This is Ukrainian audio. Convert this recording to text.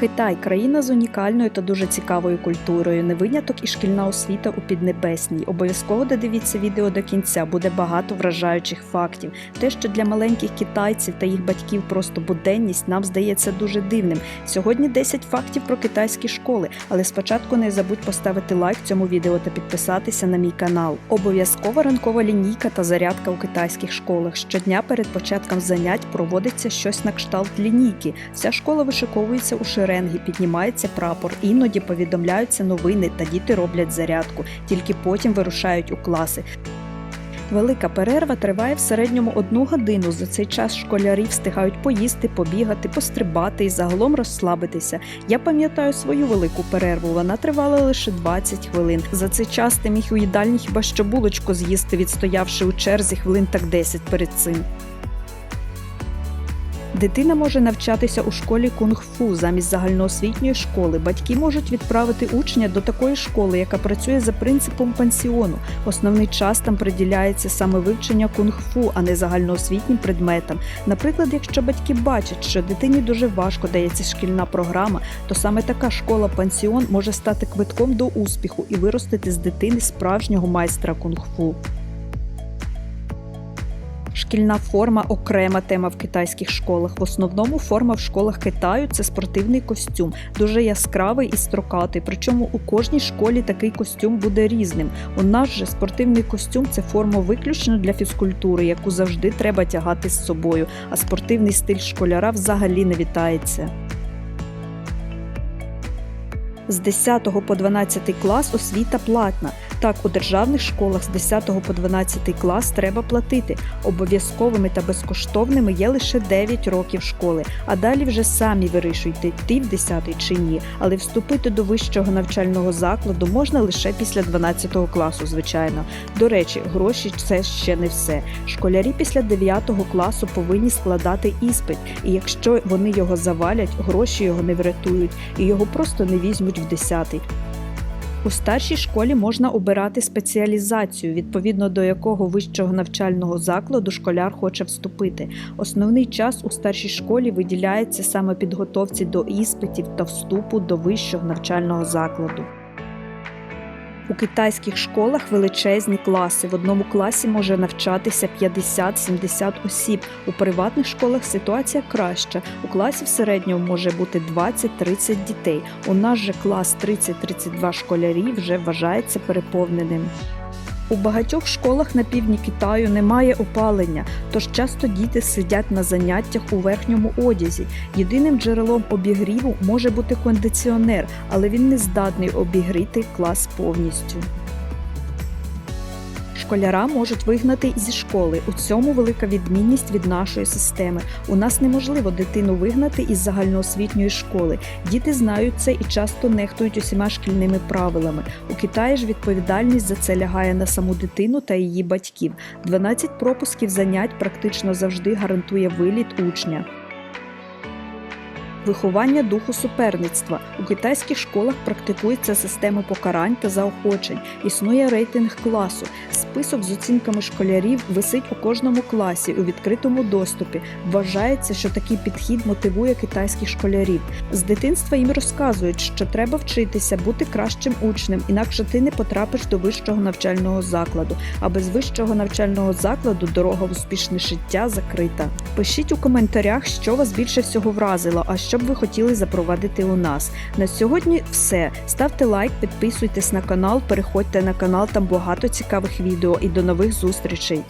Китай країна з унікальною та дуже цікавою культурою. Не виняток і шкільна освіта у Піднебесній. Обов'язково додивіться відео до кінця. Буде багато вражаючих фактів. Те, що для маленьких китайців та їх батьків просто буденність, нам здається дуже дивним. Сьогодні 10 фактів про китайські школи, але спочатку не забудь поставити лайк цьому відео та підписатися на мій канал. Обов'язкова ранкова лінійка та зарядка у китайських школах. Щодня перед початком занять проводиться щось на кшталт лінійки. Вся школа вишиковується у шеренги, піднімається прапор, іноді повідомляються новини та діти роблять зарядку, тільки потім вирушають у класи. Велика перерва триває в середньому одну годину. За цей час школярі встигають поїсти, побігати, пострибати і загалом розслабитися. Я пам'ятаю свою велику перерву. Вона тривала лише 20 хвилин. За цей час ти міг у їдальні хіба що булочку з'їсти, відстоявши у черзі хвилин так 10 перед цим. Дитина може навчатися у школі кунг-фу замість загальноосвітньої школи. Батьки можуть відправити учня до такої школи, яка працює за принципом пансіону. Основний час там приділяється саме вивчення кунг-фу, а не загальноосвітнім предметам. Наприклад, якщо батьки бачать, що дитині дуже важко дається шкільна програма, то саме така школа-пансіон може стати квитком до успіху і виростити з дитини справжнього майстра кунг-фу. Шкільна форма окрема тема в китайських школах. В основному форма в школах Китаю це спортивний костюм, дуже яскравий і строкатий. Причому у кожній школі такий костюм буде різним. У нас же спортивний костюм це форма виключно для фізкультури, яку завжди треба тягати з собою. А спортивний стиль школяра взагалі не вітається. З 10 по 12 клас освіта платна. Так, у державних школах з 10 по 12 клас треба платити. Обов'язковими та безкоштовними є лише 9 років школи, а далі вже самі вирішуйте, йти в 10 чи ні. Але вступити до вищого навчального закладу можна лише після 12 класу, звичайно. До речі, гроші це ще не все. Школярі після 9 класу повинні складати іспит, і якщо вони його завалять, гроші його не врятують і його просто не візьмуть в 10. У старшій школі можна обирати спеціалізацію, відповідно до якого вищого навчального закладу школяр хоче вступити. Основний час у старшій школі виділяється саме підготовці до іспитів та вступу до вищого навчального закладу. У китайських школах величезні класи. В одному класі може навчатися 50-70 осіб. У приватних школах ситуація краща. У класі в середньому може бути 20-30 дітей. У нас же клас 30-32 школярів вже вважається переповненим. У багатьох школах на півдні Китаю немає опалення, тож часто діти сидять на заняттях у верхньому одязі. Єдиним джерелом обігріву може бути кондиціонер, але він не здатний обігріти клас повністю. Школяра можуть вигнати зі школи. У цьому велика відмінність від нашої системи. У нас неможливо дитину вигнати із загальноосвітньої школи. Діти знають це і часто нехтують усіма шкільними правилами. У Китаї ж відповідальність за це лягає на саму дитину та її батьків. 12 пропусків занять практично завжди гарантує виліт учня. Виховання духу суперництва у китайських школах практикується система покарань та заохочень. Існує рейтинг класу. Список з оцінками школярів висить у кожному класі у відкритому доступі. Вважається, що такий підхід мотивує китайських школярів. З дитинства їм розказують, що треба вчитися, бути кращим учнем, інакше ти не потрапиш до вищого навчального закладу. А без вищого навчального закладу дорога в успішне життя закрита. Пишіть у коментарях, що вас більше всього вразило, а що б ви хотіли запровадити у нас. На сьогодні все. Ставте лайк, підписуйтесь на канал, переходьте на канал, там багато цікавих відео і до нових зустрічей.